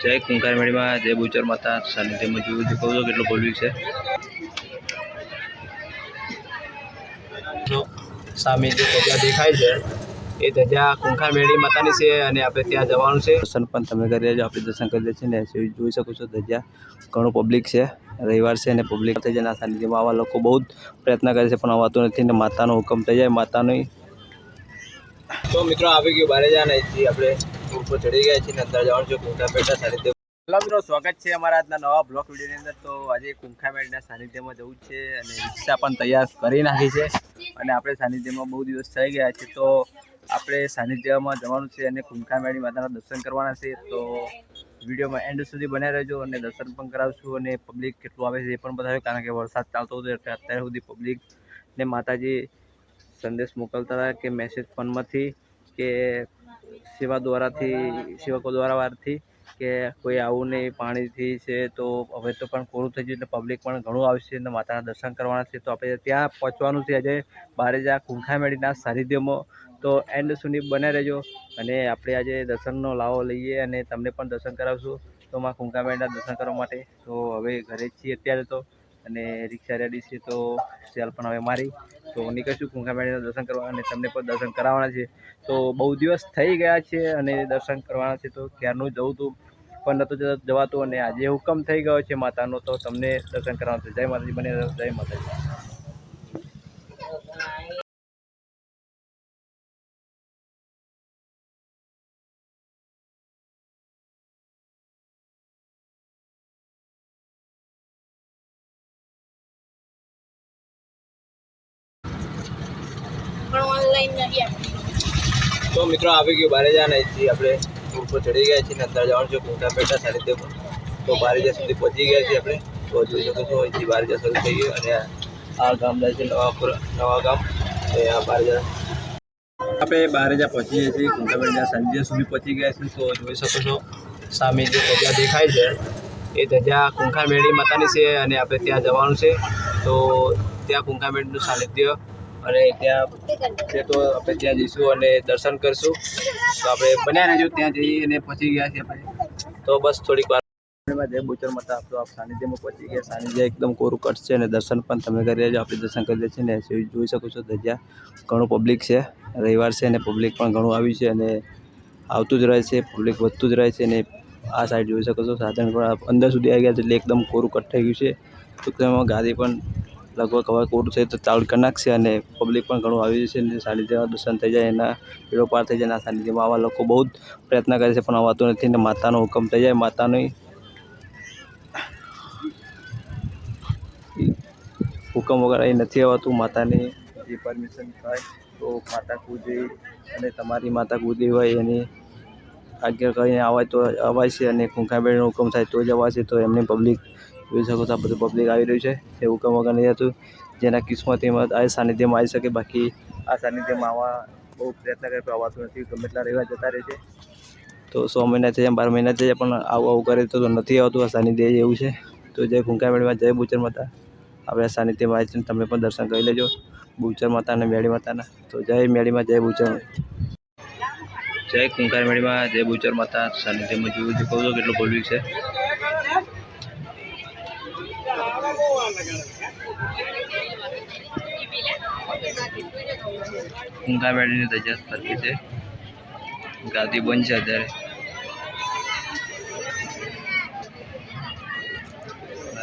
જય કુંકાર મેળીમાં જય બુચર માતા સાનિધ્યમાં જોયું જે કહું છો કેટલું પબ્લિક છે. જો સામે જે ધજા દેખાય છે એ ધજા કુંખાર મેળી માતાની છે અને આપણે ત્યાં જવાનું છે. દર્શન પણ તમે કરી લેજો આપણે દર્શન કરી દે છીએ ને જોઈ શકો છો ધજા. ઘણું પબ્લિક છે રવિવાર છે અને પબ્લિક થઈ જાય સાનિધ્યમાં આવા લોકો બહુ જ પ્રયત્ન કરે છે પણ આવતું નથી ને માતાનો હુકમ થઈ જાય માતાની તો મિત્રો આવી ગયું બારે જાન અહીંથી આપણે ઉપર ચડી ગયા છે અંદર જવાનું છે પેટા સાનિધ્ય હેલો મિત્રો, સ્વાગત છે અમારા આજના નવા બ્લોગ વિડીયોની અંદર. તો આજે કુંખા મેળના સાનિધ્યમાં જવું છે અને રિક્ષા પણ તૈયાર કરી નાખી છે. અને આપણે સાનિધ્યમાં બહુ દિવસ થઈ ગયા છે, તો આપણે સાનિધ્યમાં જવાનું છે અને કુંખા મેળી માતાના દર્શન કરવાના છે. તો વિડીયોમાં એન્ડ સુધી બન્યા રહેજો અને દર્શન પણ કરાવશું અને પબ્લિક કેટલું આવે છે એ પણ બતાવ્યું, કારણ કે વરસાદ ચાલતો હતો એટલે અત્યાર સુધી પબ્લિક ને માતાજી સંદેશ મોકલતા હતા કે મેસેજ ફોનમાંથી કે સેવા દ્વારાથી, સેવકો દ્વારા વારથી કે કોઈ આવું નહીં, પાણીથી છે તો હવે તો પણ પૂરું થઈ ગયું એટલે પબ્લિક પણ ઘણું આવશે અને માતાના દર્શન કરવાના છે, તો આપણે ત્યાં પહોંચવાનું છે આજે બારે જ કુંખા મેળીના સાનિધ્યમાં. તો એન્ડ સુધી બને રહેજો અને આપણે આજે દર્શનનો લાવો લઈએ અને તમને પણ દર્શન કરાવશું. તો માં મેળીના દર્શન કરવા માટે. તો હવે ઘરે જ છીએ અત્યારે તો અને રિક્ષા રેડી છે તો સેલ પણ હવે મારી. તો નીકળશું કુંખા મેળીના દર્શન કરવા અને તમને પણ દર્શન કરાવવાના છે. તો બહુ દિવસ થઈ ગયા છે અને દર્શન કરવાના છે તો ક્યારનું જવું હતું પણ નહોતું જવા- જવાતું અને આજે હુકમ થઈ ગયો છે માતાનો, તો તમને દર્શન કરવાનું છે. જય માતાજી, બને જય માતાજી. તો મિત્રો આવી ગયું બારે જાન અહીંથી આપણે ઉપર ચડી ગયા છીએ અંદર જવાનું છે કોટા પેટા સાનિધ્યમાં તો બારે જ્યાં સુધી પહોંચી ગયા છીએ આપણે. તો જોઈ શકો છો અહીંથી બારેજા શરૂ થઈ ગયું અને આ ગામ જાય છે નવાપુર, નવા ગામ. અને આ બારેજા આપણે બારેજા પહોંચી ગયા છીએ કોટા પેટા સાંજે સુધી પહોંચી ગયા છીએ. તો જોઈ શકો છો સામે જે ધજા દેખાય છે, એ ધજા કુંખા મેળી માતાની છે અને આપણે ત્યાં જવાનું છે. તો ત્યાં કુંખા મેળીનું સાનિધ્ય અને ત્યાં છે તો આપણે ત્યાં જઈશું અને દર્શન કરશું. તો આપણે બન્યા રહેજો ત્યાં જઈએ અને પહોંચી ગયા છીએ આપણે. તો બસ થોડીક વાર. જય બોચર માતા. આપણો આપ સાનિધ્યમાં પહોંચી ગયા. સાનિધ્ય એકદમ કોરું કટ છે અને દર્શન પણ તમે કરી રહ્યા છો. આપણે દર્શન કરી દઈએ છીએ ને જોઈ શકો છો. ધજા ઘણું પબ્લિક છે. રવિવાર છે અને પબ્લિક પણ ઘણું આવ્યું છે અને આવતું જ રહે છે. પબ્લિક વધતું જ રહે છે અને આ સાઈડ જોઈ શકો છો. સાધન પણ અંદર સુધી આવી ગયા છે એટલે એકદમ કોરું કટ થઈ ગયું છે. ટૂંકમાં ગાડી પણ લગભગ હવે કોરું છે તો ચાલુ કરી નાખશે અને પબ્લિક પણ ઘણું આવી જશે અને સાનિધ્યમાં દર્શન થઈ જાય એના પીડો પાર થઈ જાય ના સાનિધ્યમાં આવા લોકો બહુ જ પ્રયત્ન કરે છે, પણ અવાતું નથી ને માતાનો હુકમ થઈ જાય, માતાની હુકમ વગર અહીં નથી આવતું, માતાની જે પરમિશન થાય તો માતા કૂદી અને તમારી માતા કૂદી હોય એની આજ્ઞા કરીને આવાય તો અવાય છે અને કુંખાબેનનો હુકમ થાય તો જ અવાશે તો એમની પબ્લિક જોઈ શકો છો આ બધું પબ્લિક આવી રહ્યું છે એવું હુકમ વગર નહીં હતું જેના કિસ્મત એમાં આ સાનિધ્યમાં આવી શકે બાકી આ સાનિધ્યમાં આવવા બહુ પ્રયત્ન કરે પણ આવવાતું નથી ગમે એટલા રહેવા જતા રહે છે તો સો મહિના થઈ જાય બાર મહિના થઈ જાય પણ આવું આવું કરે તો નથી આવતું આ સાનિધ્ય એવું છે તો જય કુંકામેળીમાં જય બુચર માતા આપણે આ સાનિધ્યમાં આવી છે ને તમે પણ દર્શન કરી લેજો બુચર માતા અને મેળી માતાના તો જય મેળીમાં જય બુચર જય કુંકાર મેળીમાં જય બુચર માતા સાનિધ્યમાં જોયું છે કહું છો કેટલું પબ્લિક છે કુંકાર મેળીની ધજા સરખી છે ગાદી બંધ છે અત્યારે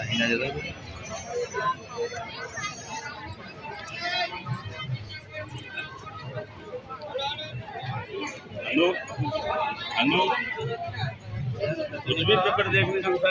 અહીંના જતો હતો. अनु अनु कुछ भी पकड़ देखने से उठा